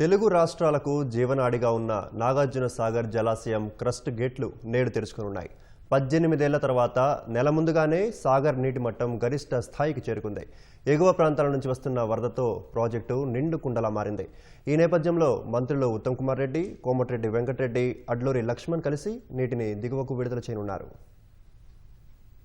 తెలుగు రాష్ట్రాలకు జీవనాడిగా ఉన్న నాగార్జున సాగర్ జలాశయం క్రస్ట్ గేట్లు నేడు తెరుచుకునున్నాయి. పద్దెనిమిదేళ్ళ తర్వాత నెల ముందుగానే సాగర్ నీటి మట్టం గరిష్ట స్థాయికి చేరుకుంది. ఎగువ ప్రాంతాల నుంచి వస్తున్న వరదతో ప్రాజెక్టు నిండు కుండలా మారింది. ఈ నేపథ్యంలో మంత్రులు ఉత్తమ్ కుమార్ రెడ్డి కోమటిరెడ్డి వెంకటరెడ్డి అడ్లూరి లక్ష్మణ్ కలిసి నీటిని దిగువకు విడుదల చేయనున్నారు.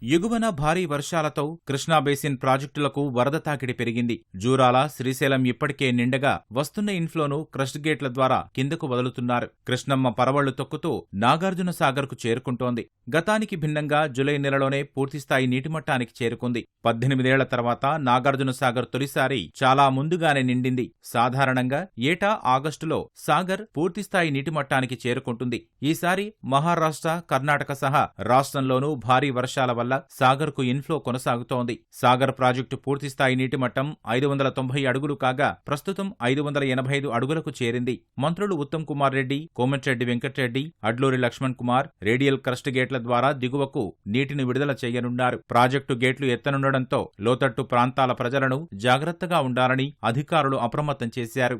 ఎగువన భారీ వర్షాలతో కృష్ణా బేసిన్ ప్రాజెక్టులకు వరద తాకిడి పెరిగింది. జూరాల శ్రీశైలం ఇప్పటికే నిండగా వస్తున్న ఇన్ఫ్లోను క్రస్ట్ గేట్ల ద్వారా కిందకు వదులుతున్నారు. కృష్ణమ్మ పరవళ్ళు తొక్కుతూ నాగార్జున సాగర్కు చేరుకుంటోంది. గతానికి భిన్నంగా జులై నెలలోనే పూర్తిస్థాయి నీటిమట్టానికి చేరుకుంది. పద్దెనిమిదేళ్ళ తర్వాత నాగార్జున సాగర్ తొలిసారి చాలా ముందుగానే నిండింది. సాధారణంగా ఏటా ఆగస్టులో సాగర్ పూర్తిస్థాయి నీటిమట్టానికి చేరుకుంటుంది. ఈసారి మహారాష్ట్ర కర్ణాటక సహా రాష్ట్రంలోనూ భారీ వర్షాల వల్ల సాగర్కు ఇన్ఫ్లో కొనసాగుతోంది. సాగర్ ప్రాజెక్టు పూర్తిస్థాయి నీటి మట్టం ఐదు వందల తొంభై అడుగులు కాగా ప్రస్తుతం ఐదు వందల ఎనభై ఐదు అడుగులకు చేరింది. మంత్రులు ఉత్తమ్ కుమార్ రెడ్డి కోమటిరెడ్డి వెంకటరెడ్డి అడ్లూరి లక్ష్మణ్ కుమార్ రేడియల్ క్రస్ట్ గేట్ల ద్వారా దిగువకు నీటిని విడుదల చేయనున్నారు. ప్రాజెక్టు గేట్లు ఎత్తనుండడంతో లోతట్టు ప్రాంతాల ప్రజలను జాగ్రత్తగా ఉండాలని అధికారులు అప్రమత్తం చేశారు.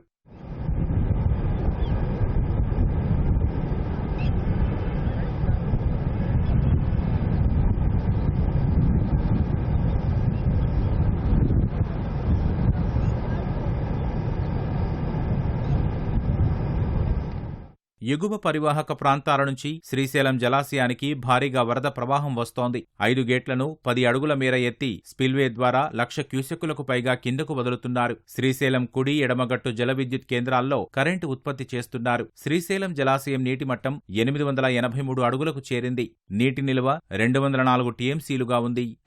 ఎగువ పరివాహక ప్రాంతాల నుంచి శ్రీశైలం జలాశయానికి భారీగా వరద ప్రవాహం వస్తోంది. ఐదు గేట్లను పది అడుగుల మేర ఎత్తి స్పిల్వే ద్వారా లక్ష క్యూసెక్కులకు పైగా కిందకు వదులుతున్నారు. శ్రీశైలం కుడి ఎడమగట్టు జల విద్యుత్ కేంద్రాల్లో కరెంటు ఉత్పత్తి చేస్తున్నారు. శ్రీశైలం జలాశయం నీటి మట్టం ఎనిమిది వందల ఎనభై మూడు అడుగులకు చేరింది. నీటి నిల్వ రెండు వందల నాలుగు టీఎంసీలుగా ఉంది.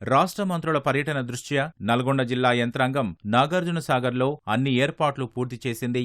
రాష్ట్ర మంత్రుల పర్యటన దృష్ట్యా నల్గొండ జిల్లా యంత్రాంగం నాగార్జునసాగర్లో అన్ని ఏర్పాట్లు పూర్తి చేసింది.